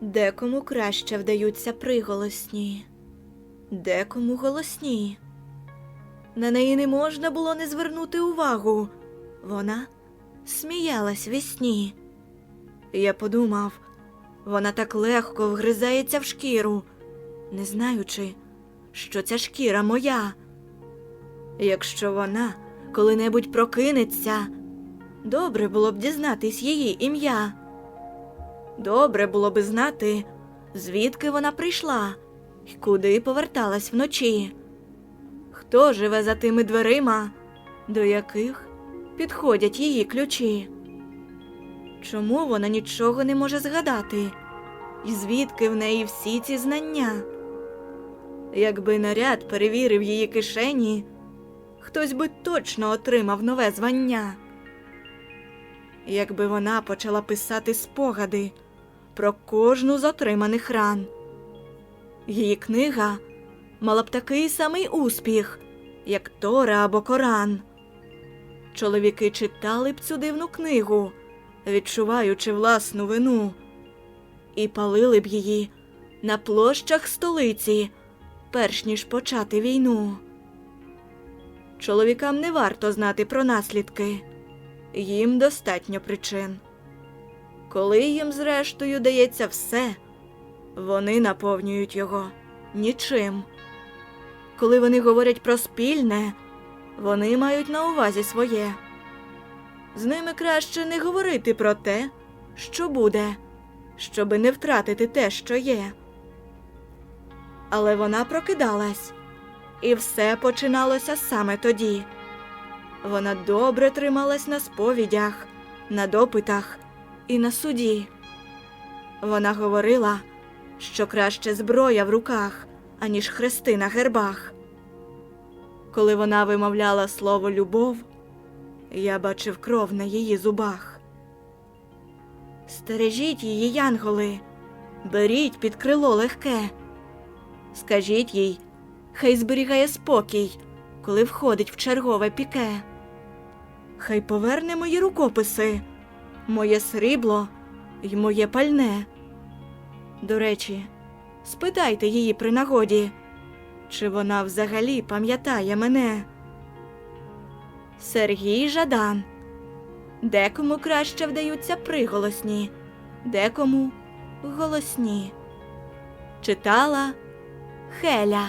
Декому краще вдаються приголосні, декому голосні. На неї не можна було не звернути увагу. Вона сміялась вісні. Я подумав, вона так легко вгризається в шкіру, не знаючи, що ця шкіра моя. Якщо вона коли-небудь прокинеться, добре було б дізнатись її ім'я. Добре було би знати, звідки вона прийшла і куди поверталась вночі. Хто живе за тими дверима, до яких підходять її ключі? Чому вона нічого не може згадати? І звідки в неї всі ці знання? Якби наряд перевірив її кишені, хтось би точно отримав нове звання. Якби вона почала писати спогади про кожну з отриманих ран. Її книга мала б такий самий успіх, як Тора або Коран. Чоловіки читали б цю дивну книгу, відчуваючи власну вину, і палили б її на площах столиці, перш ніж почати війну. Чоловікам не варто знати про наслідки, їм достатньо причин. Коли їм, зрештою, дається все, вони наповнюють його нічим. Коли вони говорять про спільне, вони мають на увазі своє. З ними краще не говорити про те, що буде, щоби не втратити те, що є. Але вона прокидалась, і все починалося саме тоді. Вона добре трималась на сповідях, на допитах і на суді. Вона говорила, що краще зброя в руках, аніж хрести на гербах. Коли вона вимовляла слово любов, я бачив кров на її зубах. Стережіть її, янголи, беріть під крило легке. Скажіть їй, хай зберігає спокій, коли входить в чергове піке. Хай поверне мої рукописи, моє срібло й моє пальне. До речі, спитайте її при нагоді, чи вона взагалі пам'ятає мене. Сергій Жадан. Декому краще вдаються приголосні, декому голосні. Читала Хеля.